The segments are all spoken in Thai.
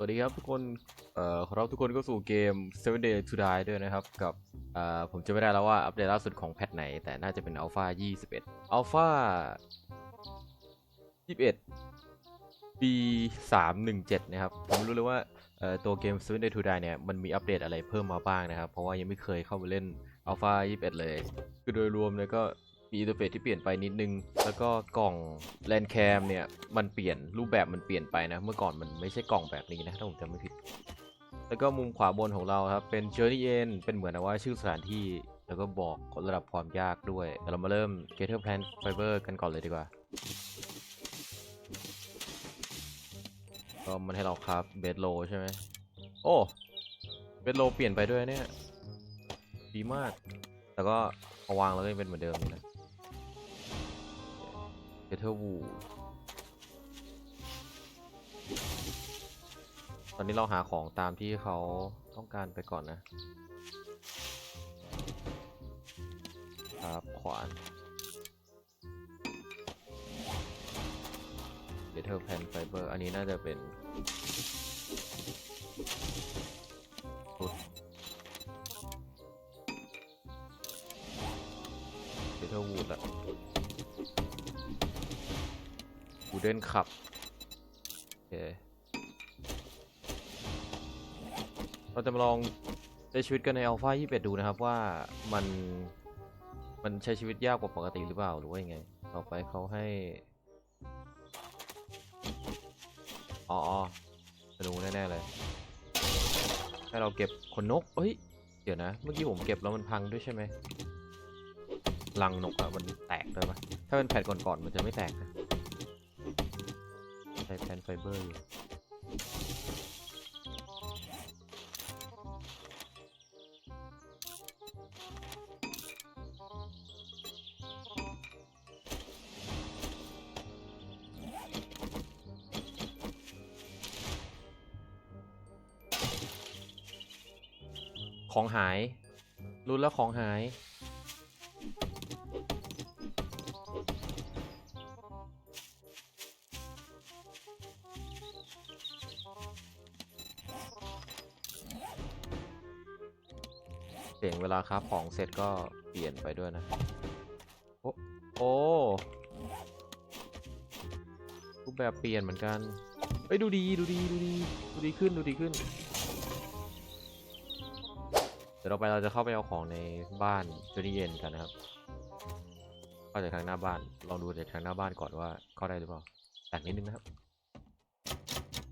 สวัสดีครับทุกคน เอ่อขอรับทุกคนก็สู่เกม Seven Day to Die ด้วยนะครับ กับ เอ่อ ผมจะไม่ได้แล้วว่าอัปเดตล่าสุดของแพทไหน แต่น่าจะเป็น Alpha 21 Alpha 21 B 3 1 7 นะครับ ผมรู้เลยว่า เอ่อ ตัวเกม Seven Day to Die เนี่ย มันมีอัปเดตอะไรเพิ่มมาบ้างนะครับ เพราะว่ายังไม่เคยเข้าไปเล่น Alpha 21 เลย คือโดยรวมเนี่ยก็ มีอินเทอร์เฟซที่เปลี่ยนไปนิดนึง แล้วก็กล่องแลนแคมเนี่ยมันเปลี่ยนรูปแบบมันเปลี่ยนไปนะ เมื่อก่อนมันไม่ใช่กล่องแบบนี้นะถ้าผมจำไม่ผิด แล้วก็มุมขวาบนของเราครับเป็น Journey End เป็นเหมือนว่าชื่อสถานที่แล้วก็บอกระดับความยากด้วยเดี๋ยวเรามาเริ่ม g a t e r Plant Fiber กันก่อนเลยดีกว่า ก็มันให้เราครับเบดโลใช่ไหม โอ้ เบดโลเปลี่ยนไปด้วยเนี่ย ดีมากแต่ก็เอาวางแล้วก็ยังเป็นเหมือนเดิมนะ เบเทอร์วูตอนนี้เราหาของตามที่เขาต้องการไปก่อนนะครับขวานเบเทอร์แพนไฟเบอร์อันนี้น่าจะเป็นชุดเบเทอร์วูดละ เดนขับโอเคเราจะมาลองใช้ชีวิตกันในอัลฟา21 ดูนะครับว่ามันมันใช้ชีวิตยากกว่าปกติหรือเปล่าหรือว่ายังไง ต่อไปเขาให้ อ๋อธนูแน่ๆเลย ให้เราเก็บขนนกเฮ้ย เดี๋ยวนะ เมื่อกี้ผมเก็บแล้วมันพังด้วยใช่ไหมรังนกอะมันแตกเลยปะถ้าเป็นแผ่นก่อนๆมันจะไม่แตกนะ ใช้แผ่นไฟเบอร์อยู่ของหาย รุนแล้วของหาย ครับของเสร็จก็เปลี่ยนไปด้วยนะ โอ้โอ้รูปแบบเปลี่ยนเหมือนกันเอ้ยดูดีดูดีดูดีดูดีขึ้นดูดีขึ้น เดี๋ยวเราไปเราจะเข้าไปเอาของในบ้านจนเย็นกันนะครับเข้าจากทางหน้าบ้านลองดูจากทางหน้าบ้านก่อนว่าเข้าได้หรือเปล่าแต่นิดนึงนะครับ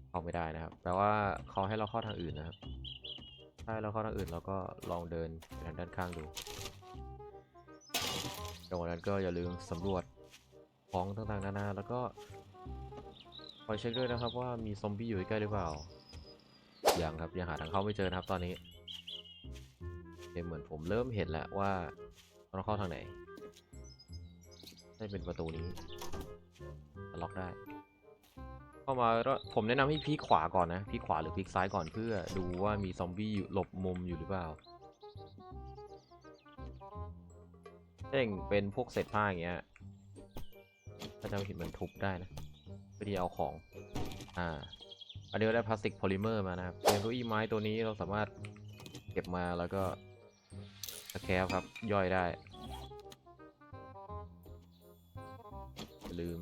เข้าไม่ได้นะครับแปลว่าเขาให้เราเข้าทางอื่นนะครับ ถ้าเราเข้าทางอื่นเราก็ลองเดินไปทางด้านข้างดูจังหวะนั้นก็อย่าลืมสำรวจของต่างๆนานาแล้วก็คอยเช็คด้วยนะครับว่ามีซอมบี้อยู่ใกล้หรือเปล่า ยังครับยังหาทางเข้าไม่เจอนะครับตอนนี้เกมเหมือนผมเริ่มเห็นแล้วว่าเราเข้าทางไหน ได้เป็นประตูนี้ล็อกได้ เข้ามาแล้วผมแนะนำให้พลิกขวาก่อนนะพลิกขวาหรือพลิกซ้ายก่อนเพื่อดูว่ามีซอมบี้อยู่หลบมุมอยู่หรือเปล่าเช่งเป็นพวกเศษผ้าอย่างเงี้ยถ้าจะเห็นมันทุบได้นะเพื่อที่เอาของ อ่าอันนี้ก็ได้พลาสติกโพลิเมอร์มานะครับเกมเก้าอี้ไม้ตัวนี้เราสามารถเก็บมาแล้วก็สแครครับย่อยได้ลืม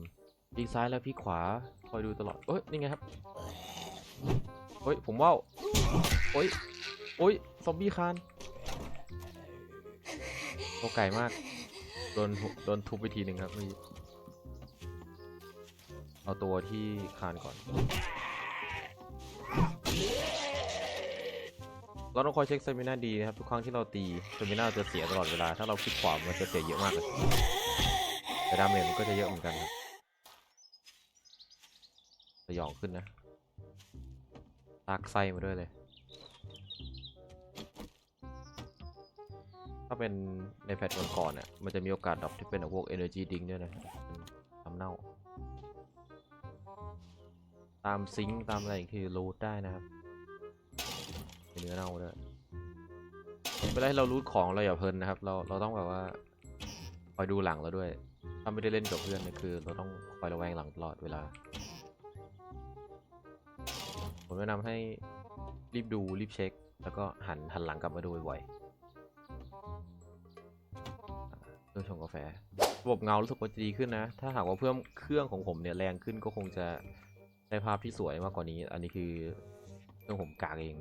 พลิกซ้ายแล้วพลิกขวาคอยดูตลอดเอ้ยนี่ไงครับเฮ้ยผมว่าโอ้ยโอ้ยซอมบี้คานตัวไก่มากโดนโดนทุบไปทีหนึ่งครับเมื่อกี้เอาตัวที่คานก่อน เราต้องคอยเช็คสเตมินาดีนะครับ ทุกครั้งที่เราตีสเตมินาจะเสียตลอดเวลา ถ้าเราคลิกขวามันจะเสียเยอะมากเลยแต่ดาเมจมันก็จะเยอะเหมือนกันครับ องขึ้นนะลากไส้มาด้วยเลย ถ้าเป็นในแพทก่อนๆเนี่ย มันจะมีโอกาสดรอปที่เป็นพวก Energy Drink ด้วยนะทำเน่า ตามซิงค์ตามอะไรคือรูทได้นะครับเป็นเนื้อเน่าด้วยเวลาให้เรารูทของเราอย่าเพลินนะครับ เราเราต้องแบบว่าคอยดูหลังเราด้วย ถ้าไม่ได้เล่นกับเพื่อนเนี่ยคือ เราต้องคอยระแวงหลังตลอดเวลา ผมแนะนำให้รีบดูรีบเช็ค แล้วก็หันหันหลังกลับมาดูบ่อยๆเครื่องชงกาแฟระบบเงารู้สึกว่าจะดีขึ้นนะ ถ้าหากว่าเพิ่มเครื่องของผมเนี่ยแรงขึ้นก็คงจะได้ภาพที่สวยมากกว่านี้ อันนี้คือเรื่องผมกากเอง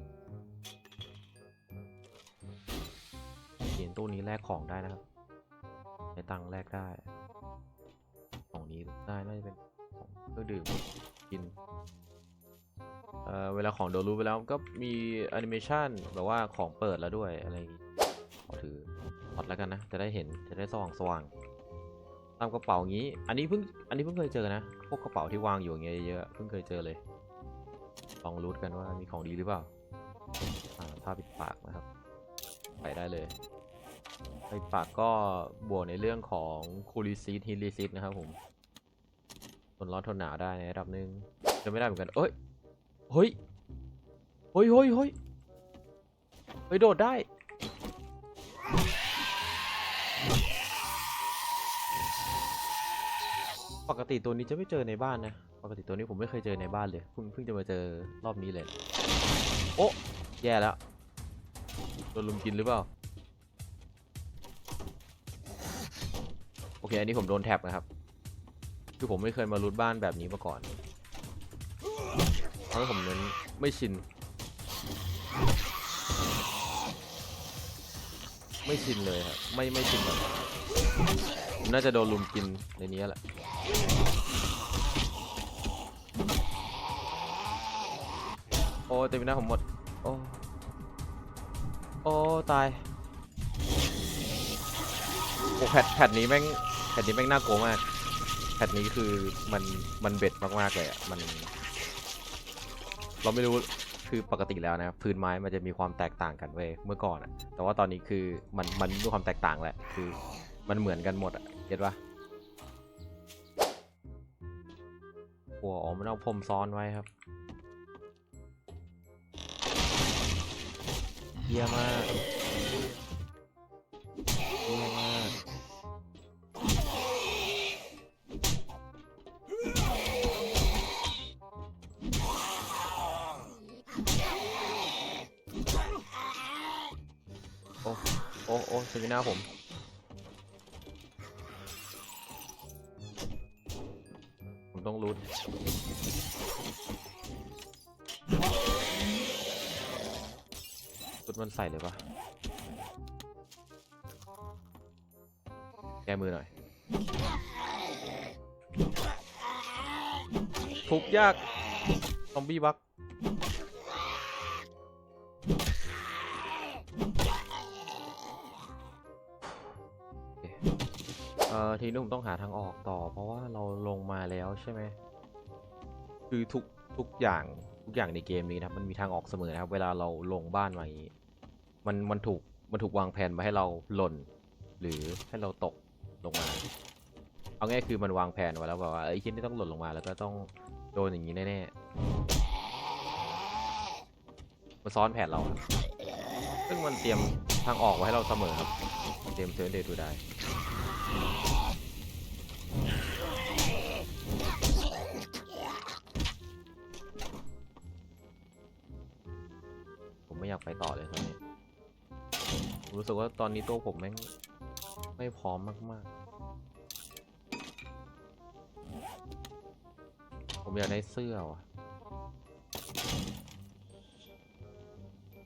เขียนตู้นี้แลกของได้นะครับในตังค์แลกได้ของนี้ได้น่าจะเป็นของเครื่องดื่มกิน เอ่อเวลาของโดนรู้ไปแล้วก็มีแอนิเมชันแบบว่าของเปิดแล้วด้วยอะไรอย่างงี้ขอถือถอดแล้วกันนะ จะได้เห็นจะได้สว่างสว่างตามกระเป๋าอย่างนี้ อันนี้เพิ่งอันนี้เพิ่งเคยเจอนะพวกกระเป๋าที่วางอยู่อย่างเงี้ยเยอะเพิ่งเคยเจอเลยลองรูทกันว่ามีของดีหรือเปล่าอ่าผ้าปิดปากนะครับ ไปได้เลยปิดปากก็บวกในเรื่องของคูลิซิสฮิลิซิสนะครับผมทนร้อนทนหนาวได้ในระดับหนึ่งจะไม่ได้เหมือนกัน เอ้ย เฮ้ยเฮ้ยเฮ้ยเฮ้ยเฮ้ยโดดได้ปกติตัวนี้จะไม่เจอในบ้านนะ ปกติตัวนี้ผมไม่เคยเจอในบ้านเลย เพิ่งเพิ่งจะมาเจอรอบนี้เลย โอ้แย่แล้วโดนลุมกินหรือเปล่า โอเค อันนี้ผมโดนแท็บนะครับ คือผมไม่เคยมารูทบ้านแบบนี้มาก่อน เพราะผมนั้นไม่ชิน ไม่ชินเลยครับ ไม่ไม่ชินแบบน่าจะโดนลุมกินในนี้แหละโอ้เต็มหน้าผมหมด โอ้ โอ้ ตายโอ้แพทแพทนี้แม่งแพทนี้แม่งน่ากลัวมากแพทนี้คือมันมันเบ็ดมากๆเลยอะ มัน เราไม่รู้คือปกติแล้วนะครับพื้นไม้มันจะมีความแตกต่างกันเว้ยเมื่อก่อนอะแต่ว่าตอนนี้คือมันมันมีความแตกต่างแหละคือมันเหมือนกันหมดอะเก็ตปะหัวอ๋อมันเอาพรมซ้อนไว้ครับเยี่ยมาก สมิน่าผม ผมต้องรูดรูดมันใส่เลยปะแก้มือหน่อย ทุบยาก ซอมบี้บัก ทีนี้ผมต้องหาทางออกต่อ เพราะว่าเราลงมาแล้วใช่ไหมคือทุกทุกอย่างทุกอย่างในเกมนี้นะครับมันมีทางออกเสมอนะครับ เวลาเราลงบ้านมาอย่างนี้มันมันถูกมันถูกวางแผนมาให้เราหล่น หรือให้เราตกลงมา เอาง่ายคือมันวางแผนไว้แล้วแบบว่าไอ้ชิ้นที่ต้องหล่นลงมา แล้วก็ต้องโดนอย่างนี้แน่ๆมันซ้อนแผนเราครับซึ่งมันเตรียมทางออกไว้ให้เราเสมอครับ เตรียมเซอร์เดย์ทูได้ ไปต่อเลยตอนนี้ผมรู้สึกว่าตอนนี้ตัวผมแม่งไม่พร้อมมากๆ ผมอยากได้เสื้อว่ะ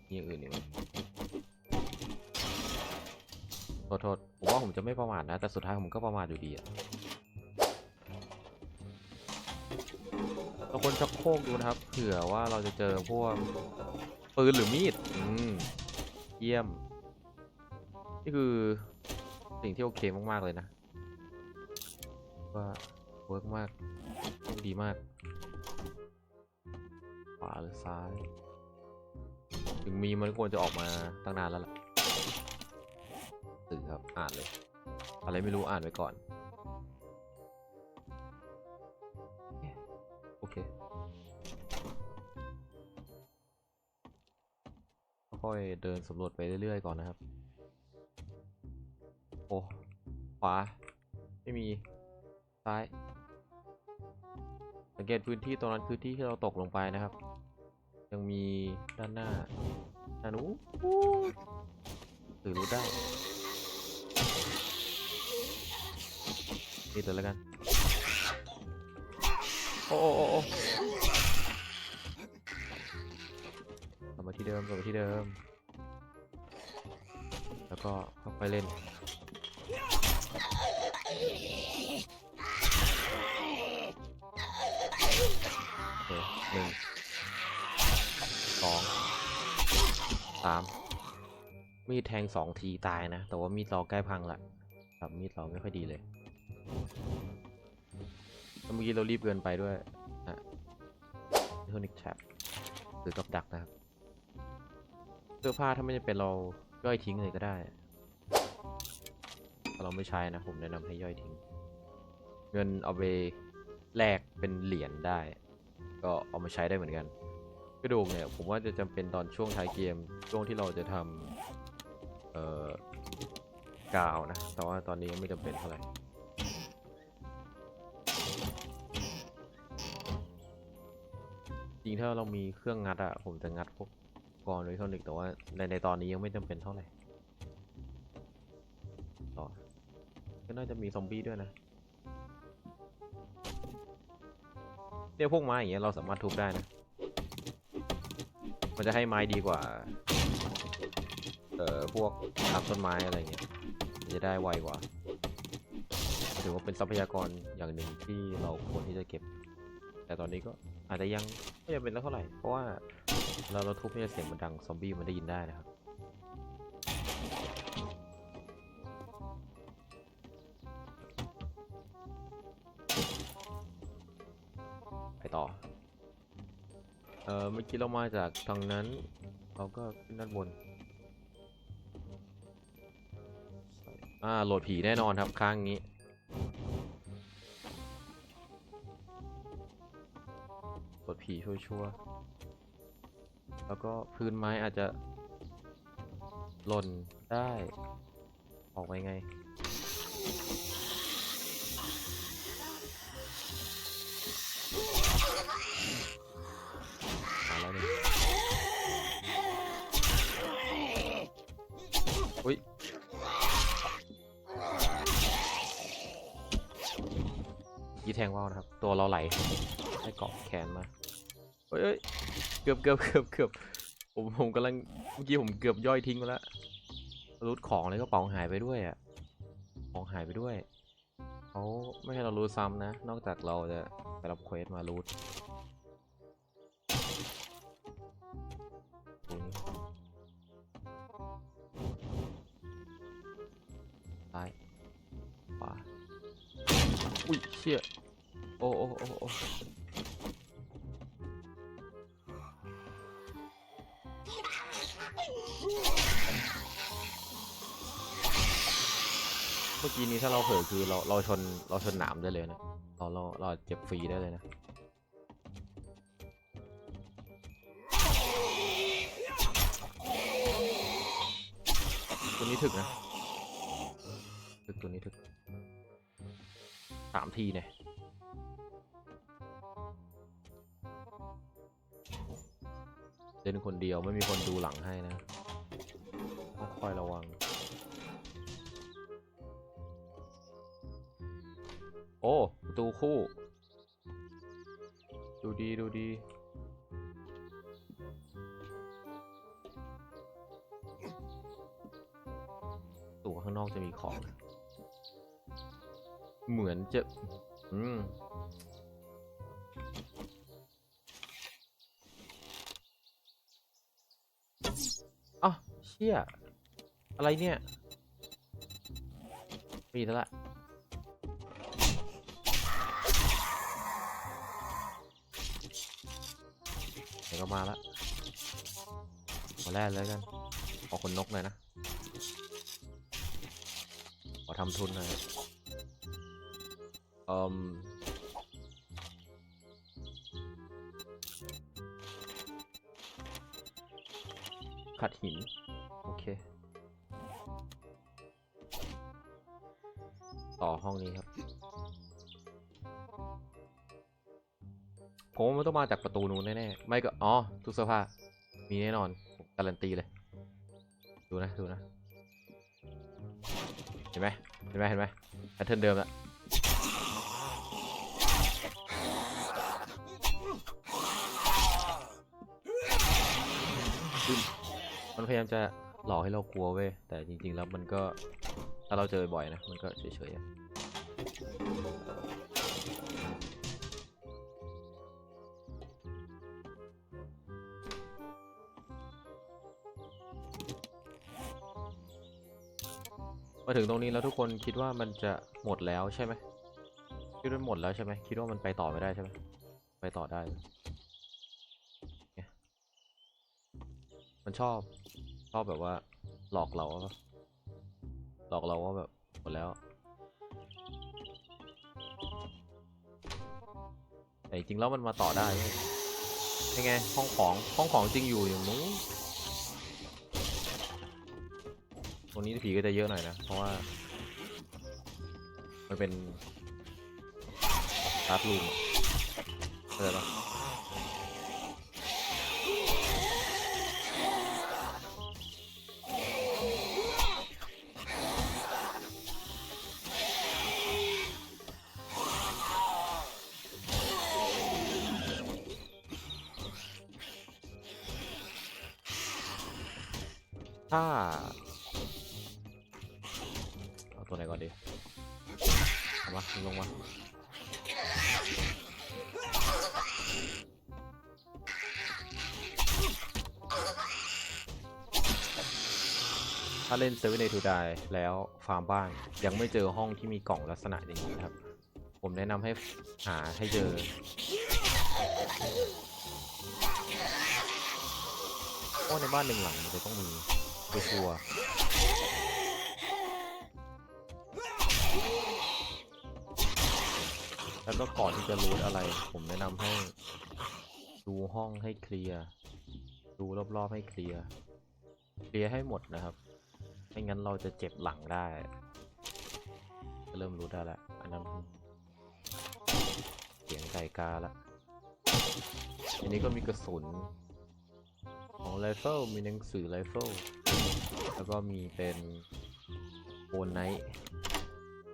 มีอย่างอื่นอีกไหมโทษโทษผมว่าผมจะไม่ประมาทนะ แต่สุดท้ายผมก็ประมาทอยู่ดีอะเราควรชักโครกดูนะครับ เผื่อว่าเราจะเจอพวก ปืนหรือมีด อืม เยี่ยม นี่คือ สิ่งที่โอเคมาก ๆ เลยนะ ว่า เวิร์กมาก ดีมาก ขวาหรือซ้าย ถึงมีมันควรจะออกมาตั้งนานแล้วล่ะสื่อครับ อ่านเลย อะไรไม่รู้อ่านไว้ก่อน ค่อยเดินสำรวจไปเรื่อยๆก่อนนะครับ โอ้ขวา ไม่มี ซ้าย สังเกตพื้นที่ตรงนั้นคือที่ที่เราตกลงไปนะครับ ยังมีด้านหน้าด้านนู้นหรือรู้ได้นี่เลยแล้วกัน โอ้โอ้โอ้ ที่เดิมกลับมาที่เดิม แล้วก็ค่อยๆเล่น โอเคหนึ่งสองสามมีดแทงสองทีตายนะ แต่ว่ามีดเราใกล้พังละครับมีดเราไม่ค่อยดีเลยเมื่อกี้เรารีบเกินไปด้วยอะเทคนิคแชปหรือกับดักนะครับ เสื้อผ้าถ้าไม่จำเป็นเราย่อยทิ้งเลยก็ได้เราไม่ใช้นะผมแนะนำให้ย่อยทิ้ง เงินเอาไปแลกเป็นเหรียญได้ ก็เอามาใช้ได้เหมือนกันกระดูกเนี่ยผมว่าจะจำเป็นตอนช่วงท้ายเกมช่วงที่เราจะทำเอ่อกาวนะ แต่ว่าตอนนี้ยังไม่จำเป็นเท่าไหร่จริงถ้าเรามีเครื่องงัดอะผมจะงัดพวก กรอนอิเล็กทรอนิกส์แต่ว่าในในตอนนี้ยังไม่จำเป็นเท่าไหร่ต่อก็น่าจะมีซอมบี้ด้วยนะเนี่ยพวกไม้อย่างเงี้ยเราสามารถทุบได้นะ มันจะให้ไม้ดีกว่า เอ่อ พวกตัดต้นไม้อะไรเงี้ย จะได้ไวกว่า ถือว่าเป็นทรัพยากรอย่างหนึ่งที่เราควรที่จะเก็บ แต่ตอนนี้ก็อาจจะยังไม่จำเป็นเท่าไหร่ เพราะว่า เราเราทุบเนี่ยเสียงมันดังซอมบี้มันได้ยินได้นะครับ ไปต่อ เออเมื่อกี้เรามาจากทางนั้น เราก็ขึ้นด้านบน อ่าโหลดผีแน่นอนครับข้างนี้โหลดผีชัวร์ๆ แล้วก็พื้นไม้อาจจะ หล่นได้ ออกไปไง มาแล้วนี่อุ้ยยี่แทงว่าวนะครับ ตัวเราไหล ให้เกาะแขนมาเฮ้ย กือบเกือบเกือบเกือบผมผมกำลังเมื่อกี้ผมเกือบย่อยทิ้งไปแล้วรูดของในกระเป๋าหายไปด้วยอะของหายไปด้วยเขาไม่ให้เรารูดซ้ำนะ นอกจากเราจะไปรับเควสมารูดตรงนี้ซ้ายขวาอุ้ยเชี่ยโอ้โอ้โอ้ มื่อกี้นี้ถ้าเราเผลอคือเราเราชนเราชนหนามได้เลยนะเราเราเราเจ็บฟรีได้เลยนะตัวนี้ถึกนะถึกตัวนี้ถึกสามทีเนี่ยเล่นคนเดียวไม่มีคนดูหลังให้นะต้องคอยระวัง อ้ประตูคู่ ดูดีดูดี ตัวข้างนอกจะมีของ เหมือนจะ อืมอ้าวเชี่ย อะไรเนี่ย มีแล้วละ ก็มาละมาแรกเลยกันขอคนนกหน่อยนะขอทำทุนหน่อยอ่มขัดหิน โอเค ต่อห้องนี้ครับ ผมว่ามันต้องมาจากประตูนู้นแน่ๆไม่ก็อ๋อตู้เสื้อผ้ามีแน่นอนการันตีเลย ดูนะดูนะเห็นไหมเห็นไหมเห็นไหมแพทเทิร์นเดิมละมันพยายามจะหลอกให้เรากลัวเว้ยแต่จริงๆแล้วมันก็ถ้าเราเจอบ่อยนะ มันก็เฉยๆ ถึงตรงนี้แล้วทุกคนคิดว่ามันจะหมดแล้วใช่ไหมคิดว่าหมดแล้วใช่ไหมคิดว่ามันไปต่อไม่ได้ใช่ไหมไปต่อได้ มันชอบชอบแบบว่า หลอกเราว่าหลอกเราว่าแบบหมดแล้วแต่จริงแล้วมันมาต่อได้ยังไงห้องของห้องของจริงอยู่อย่างนู้น รงนี้ผีก็จะเยอะหน่อยนะ เพราะว่า มันเป็นคลาสรูมเข้าใจปะ ถ้าเล่นเซเว่นเดย์ทูไดแล้วฟาร์มบ้านยังไม่เจอห้องที่มีกล่องลักษณะอย่างนี้นะครับ ผมแนะนำให้หาให้เจอเพราะในบ้านหนึ่งหลังมันจะต้องมีชัวร์ แล้วก็ก่อนที่จะรูทอะไร ผมแนะนำให้ดูห้องให้เคลียร์ดูรอบๆให้เคลียร์เคลียร์ให้หมดนะครับไม่งั้นเราจะเจ็บหลังได้จะเริ่มรู้ได้แล้วอันนั้นเสียงไก่กาละอันนี้ก็มีกระสุนของไรเฟิลมีหนังสือไรเฟิลแล้วก็มีเป็นโอนไนท์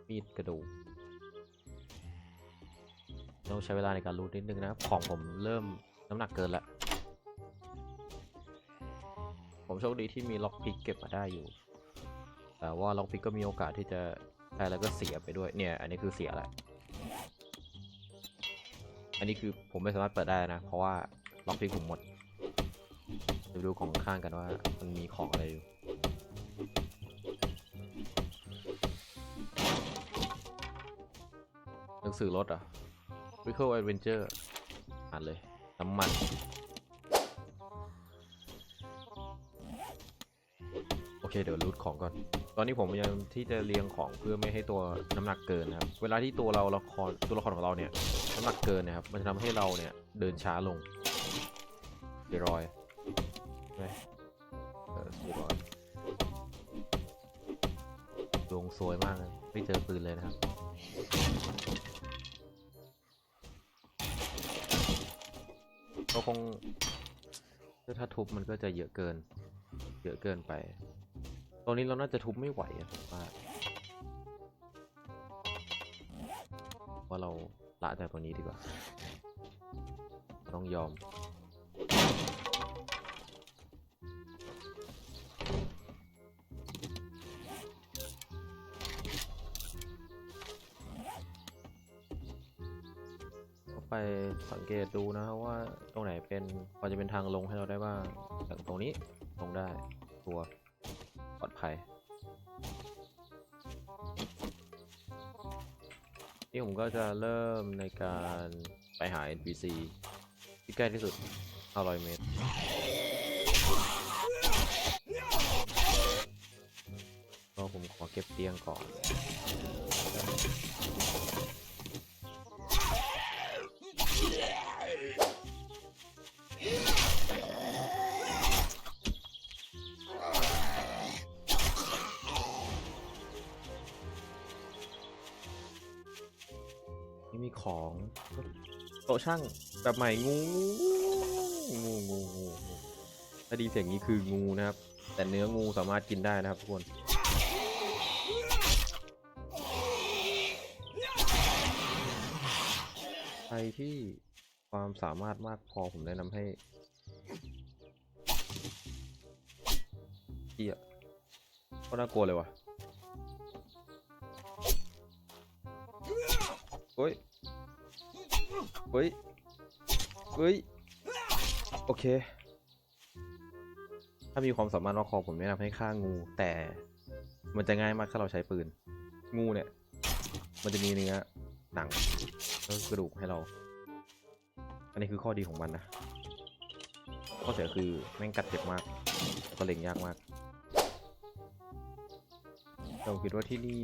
มีดกระดูก ต้องใช้เวลาในการรูทนิดนึงนะครับของผมเริ่มน้ำหนักเกินละผมโชคดีที่มีล็อกพิกเก็บมาได้อยู่ แต่ว่าล็อกพิกก็มีโอกาสที่จะใช้แล้วก็เสียไปด้วยเนี่ย อันนี้คือเสียแหละอันนี้คือผมไม่สามารถเปิดได้นะ เพราะว่าล็อกพิกผมหมดเดี๋ยวดูของข้างกันว่ามันมีของอะไรอยู่หนังสือรถอะ Vehicle Adventure อ่านเลย น้ำมัน โอเคเดี๋ยวรูทของก่อน ตอนนี้ผมพยายามที่จะเรียงของเพื่อไม่ให้ตัวน้ำหนักเกินนะครับ เวลาที่ตัวเราละครตัวละครของเราเนี่ยน้ำหนักเกินนะครับ มันจะทำให้เราเนี่ยเดินช้าลงเดี๋ยวรอยไหมเออสี่ร้อยดวงสวยมากเลยไม่เจอปืนเลยนะครับ ก็คงถ้าทุบมันก็จะเยอะเกิน เยอะเกินไป ตรงนี้เราน่าจะทุบไม่ไหวอะผมว่าว่าเราละจากตรงนี้ดีกว่า ต้องยอม ไปสังเกตดูนะครับว่าตรงไหนเป็นพอจะเป็นทางลงให้เราได้บ้างอย่างตรงนี้ลงได้ตัวปลอดภัยนี่ผมก็จะเริ่มในการไปหา NPC ที่ใกล้ที่สุด500เมตรก็ผมขอเก็บเตียงก่อน ของโต๊ะช่างแบบใหม่งูงูงูงูถ้าดีเสียงนี้คืองูนะครับ แต่เนื้องูสามารถกินได้นะครับทุกคนใครที่ความสามารถมากพอผมแนะนำให้เกียก็น่ากลัวเลยวะเเฮ้ย เฮ้ย โอเค ถ้ามีความสามารถมากพอผมแนะนำให้ฆ่างู แต่มันจะง่ายมากถ้าเราใช้ปืน งูเนี่ย มันจะมีเนื้อหนังแล้วก็กระดูกให้เรา อันนี้คือข้อดีของมันนะ ข้อเสียคือแม่งกัดเจ็บมากแล้วก็เล็งยากมากเราคิดว่าที่นี่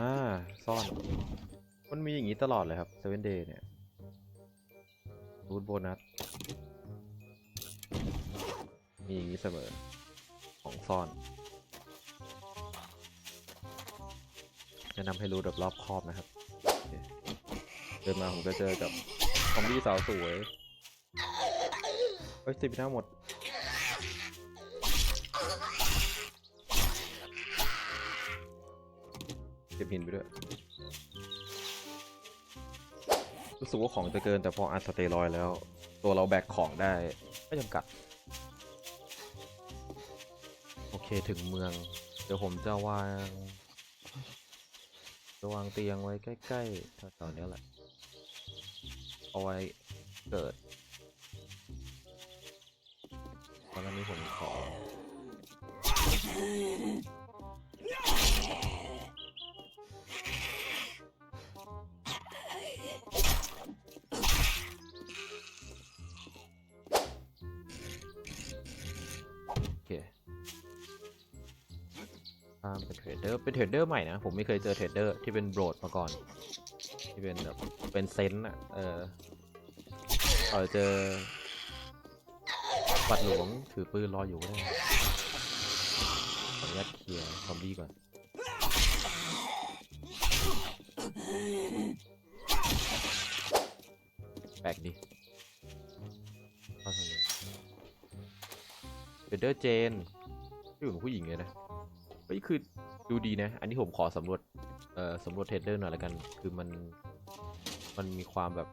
อ่า ซ่อน มันมีอย่างนี้ตลอดเลยครับเซเว่นเดย์เนี่ยรูทโบนัส มีอย่างนี้เสมอ ของซ่อนแนะนำให้รู้แบบรอบคอบนะครับ เดินมาผมก็เจอกับซอมบี้สาวสวย เฮ้ยสิบหน้าหมด ก็บหินไปด้วย รู้สึกว่าของจะเกินแต่พออัดสเตรอยแล้ว ตัวเราแบกของได้ไม่จำกัด โอเคถึงเมือง เดี๋ยวผมจะวางจะวางเตียงไว้ใกล้ๆแถวๆนี้แหละ เอาไว้เกิดตอนนี้ผมขอ เป็นเทรดเดอร์ใหม่นะ ผมไม่เคยเจอเทรดเดอร์ที่เป็นโบรดมาก่อน ที่เป็นแบบเป็นเซนต์อะ เออเออเจอปัดหลวงถือปืนรออยู่ก็ได้ขออนุญาตเคลียร์ซอมบี้ก่อนแปลกดิเทางนี้เทรดเดอร์เจนที่หมือนผู้หญิงเลยนะเฮ้ยคือ ดูดีนะ อันนี้ผมขอสำรวจ เอ่อสำรวจเทรดเดอร์หน่อยละกัน คือมัน มันมีความแบบ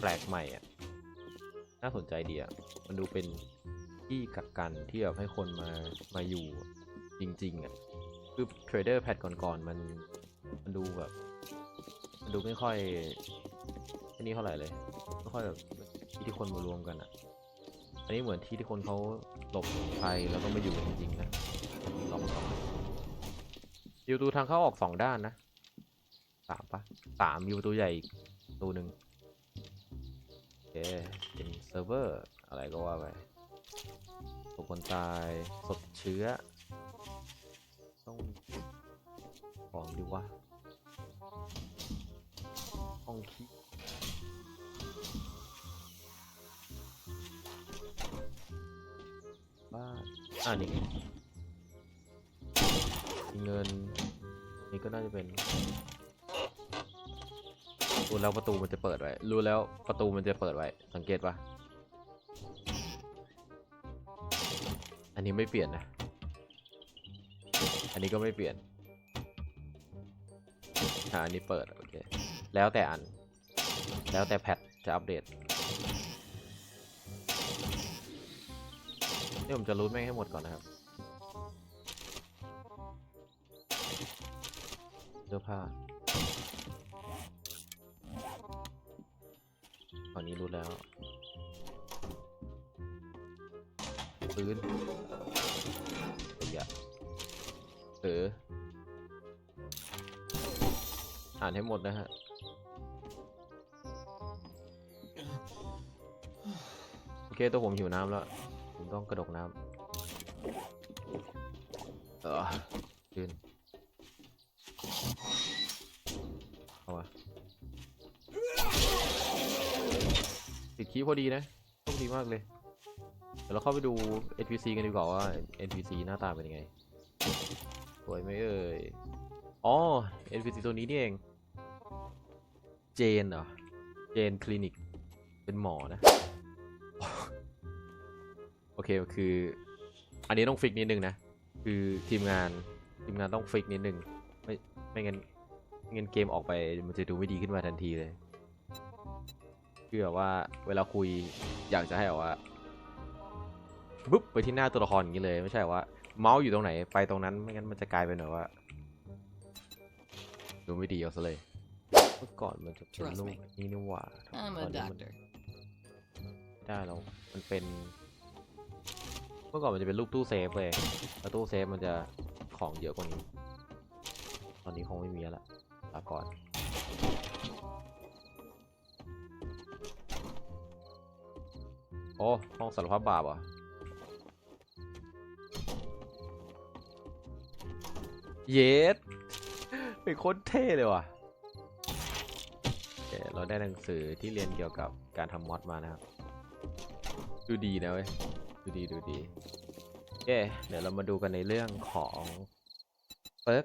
แปลกใหม่อะน่าสนใจดีอะมันดูเป็นที่กักกันที่แบบให้คนมา มาอยู่จริง ๆอะคือเทรดเดอร์แพทก่อนๆมัน มันดูแบบ มันดูไม่ค่อยอันนี้เท่าไหร่เลย ไม่ค่อยแบบที่ที่คนมารวมกันอะอันนี้เหมือนที่ที่คนเขาหลบภัยแล้วก็มาอยู่จริงๆนะลองลอง มีประตูทางเข้าออกสองด้านนะสามปะสามมีประตูใหญ่อีกตูหนึ่งโอเคเป็นเซิร์ฟเวอร์อะไรก็ว่าไปศพคนตายศพเชื้อ ต้องของดีวะห้องขี้บ้านอ่านี่ เงิน นี่ก็น่าจะเป็นรู้แล้วประตูมันจะเปิดไว้ รู้แล้วประตูมันจะเปิดไว้ สังเกตปะอันนี้ไม่เปลี่ยนนะ อันนี้ก็ไม่เปลี่ยนอ่าอันนี้เปิด โอเค แล้วแต่อัน แล้วแต่แพทจะอัปเดตนี่ผมจะรูทแม่งให้หมดก่อนนะครับ สื้อผ้าตอนนี้รู้แล้วปืนเดี๋ยวเอออ่านให้หมดนะฮะโอเคตัวผมหิวน้ำแล้ว ผมต้องกระดกน้ำเออยืนเอาวะติด คีย์พอดีนะโชคดีมากเลย เดี๋ยวเราเข้าไปดู NPC กันดีกว่าว่า NPC หน้าตาเป็นยังไง สวยไหมเอ่ย อ๋อ NPC ตัวนี้นี่เอง เจนเหรอ เจนคลินิก เป็นหมอนะ โอเคคือ อันนี้ต้องฟิกนิดนึงนะ คือทีมงานทีมงานต้องฟิกนิดนึง ไม่ไม่งั้นไม่งั้นเกมออกไปมันจะดูไม่ดีขึ้นมาทันทีเลย คือแบบว่าเวลาคุยอยากจะให้แบบว่าปุ๊บไปที่หน้าตัวละครอย่างนี้เลยไม่ใช่ว่า เมาส์อยู่ตรงไหนไปตรงนั้นไม่งั้นมันจะกลายเป็นแบบว่าดูไม่ดีเอาซะเลยเมื่อก่อนมันจะเป็น Trust รูป me นี่นี่หว่า I'm ต a อนนี้มัน doctor. ได้แล้วมันเป็น เมื่อก่อนมันจะเป็นรูปตู้เซฟเลยแล้วตู้เซฟมันจะของเยอะกว่านี้ ตอนนี้คงไม่มีแล้วล่ะลาก่อน อ้ห้องสารภาพบาปอะเยสเป็นคตรเท่เลยว่ะโอเคเราได้หนังสือที่เรียนเกี่ยวกับการทำมอดมานะครับ ดูดีนะเว้ย ดูดีดูดีโอเคเดี๋ยวเรามาดูกันในเรื่องของเปิร์ก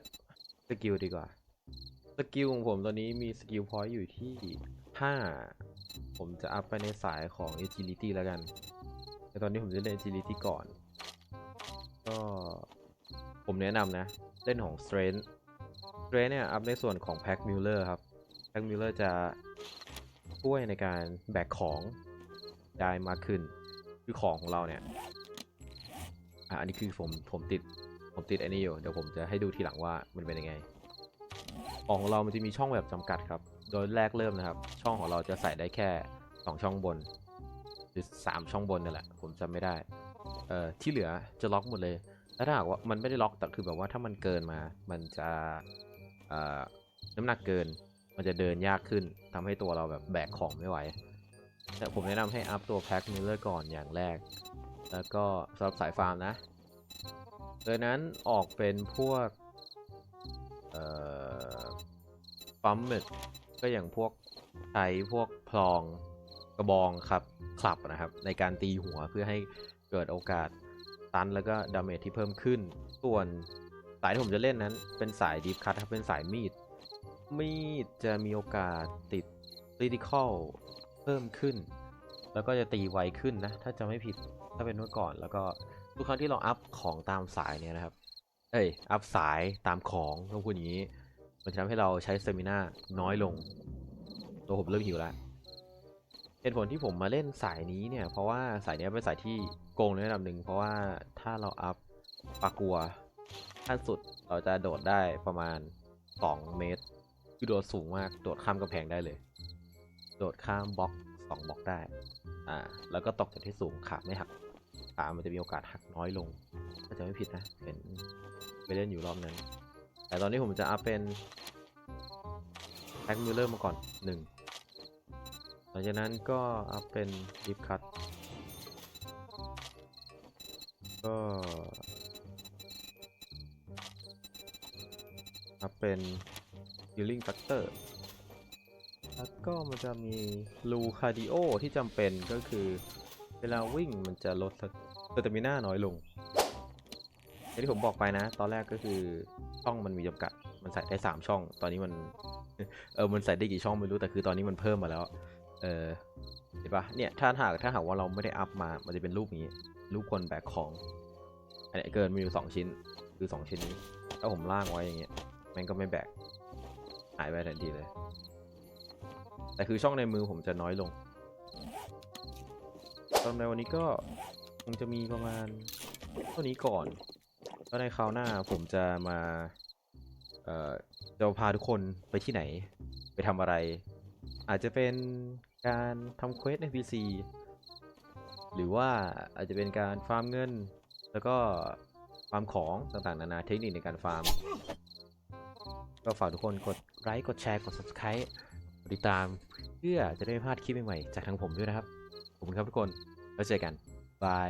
สกิลดีกว่า สกิลของผมตอนนี้มีสกิลพอยต์อยู่ที่ 5 ผมจะอัพไปในสายของ agility แล้วกันแต่ตอนนี้ผมจะเล่น agility ก่อน ก็ผมแนะนำนะ เล่นของ strength strength เนี่ย อัพในส่วนของ pack muller ครับ pack muller จะช่วยในการแบกของได้มากขึ้น คือของของเราเนี่ย อะอันนี้คือผมผมติดผมติดอันนี้อยู่ เดี๋ยวผมจะให้ดูทีหลังว่ามันเป็นยังไง ของเรามันจะมีช่องแบบจำกัดครับ โดยแรกเริ่มนะครับ ช่องของเราจะใส่ได้แค่ 2 ช่องบน หรือ 3 ช่องบนนี่แหละ ผมจำไม่ได้ เอ่อที่เหลือจะล็อกหมดเลยแล้วถ้าหากว่ามันไม่ได้ล็อกแต่คือแบบว่าถ้ามันเกินมา มันจะเอ่อน้ำหนักเกิน มันจะเดินยากขึ้นทำให้ตัวเราแบบแบกของไม่ไหว แต่ผมแนะนำให้อัพตัวแพ็คมิลเลอร์ก่อนอย่างแรก แล้วก็สำหรับสายฟาร์มนะโดยนั้นออกเป็นพวก เอ่อ ปั๊มเมด ก็อย่างพวกใช้พวกพลองกระบองครับคลับนะครับ ในการตีหัวเพื่อให้เกิดโอกาสตันแล้วก็ดาเมจที่เพิ่มขึ้น ส่วนสายที่ผมจะเล่นนั้น เป็นสายดีฟคัตครับเป็นสายมีด มีดจะมีโอกาสติด critical เพิ่มขึ้น แล้วก็จะตีไวขึ้นนะ ถ้าจะไม่ผิดถ้าเป็นเมื่อก่อน แล้วก็ทุกครั้งที่เราอัพของตามสายเนี่ยนะครับ เอ้ย อัพสายตามของต้องพูดอย่างนี้ มันจะทำให้เราใช้สเตมินาน้อยลง ตัวผมเริ่มหิวแล้วเหตุผลที่ผมมาเล่นสายนี้เนี่ย เพราะว่าสายนี้เป็นสายที่โกงในระดับหนึ่งเพราะว่าถ้าเราอัพปากัวขั้นสุดเราจะโดดได้ประมาณ 2 เมตร คือโดดสูงมาก โดดข้ามกำแพงได้เลย โดดข้ามบล็อกสองบล็อกได้ อ่า แล้วก็ตกจากที่สูงขาไม่หัก ขามันจะมีโอกาสหักน้อยลงถ้าจะไม่ผิดนะเห็นไปเล่นอยู่รอบนั้น แต่ตอนนี้ผมจะอัพเป็นแพ็กมิลเลอร์มาก่อนหนึ่งหลังจากนั้นก็อัพเป็นดิฟคัตก็อัพเป็นฮิลลิ่งแฟกเตอร์แล้วก็มันจะมีลูคาร์ดิโอที่จำเป็นก็คือเวลาวิ่งมันจะลดสเตมิน่าน้อยลงางที่ผมบอกไปนะ ตอนแรกก็คือช่องมันมีจำกัด มันใส่ได้สามช่อง ตอนนี้มัน เออ มันใส่ได้กี่ช่องไม่รู้ แต่คือตอนนี้มันเพิ่มมาแล้ว เออ เห็นปะเนี่ย ถ้าหากถ้าหากว่าเราไม่ได้อัพมา มันจะเป็นรูปนี้ รูปคนแบกของ อันนี้เกินมีอยู่สองชิ้น คือสองชิ้นนี้ ถ้าผมล่างไว้อย่างเงี้ย มันก็ไม่แบก หายไปทันทีเลย แต่คือช่องในมือผมจะน้อยลงตอนในวันนี้ก็คงจะมีประมาณเท่านี้ก่อน ก็ในคราวหน้าผมจะมา เอ่อจะพาทุกคนไปที่ไหน ไปทำอะไร อาจจะเป็นการทำเควสใน PC หรือว่าอาจจะเป็นการฟาร์มเงิน แล้วก็ฟาร์มของต่างๆ นานาเทคนิคในการฟาร์ม ก็ฝากทุกคนกดไลค์กดแชร์กด subscribe กดติดตามเพื่อจะได้ไม่พลาดคลิปใหม่ๆจากทางผมด้วยนะครับ ขอบคุณครับทุกคน แล้วเจอกัน บาย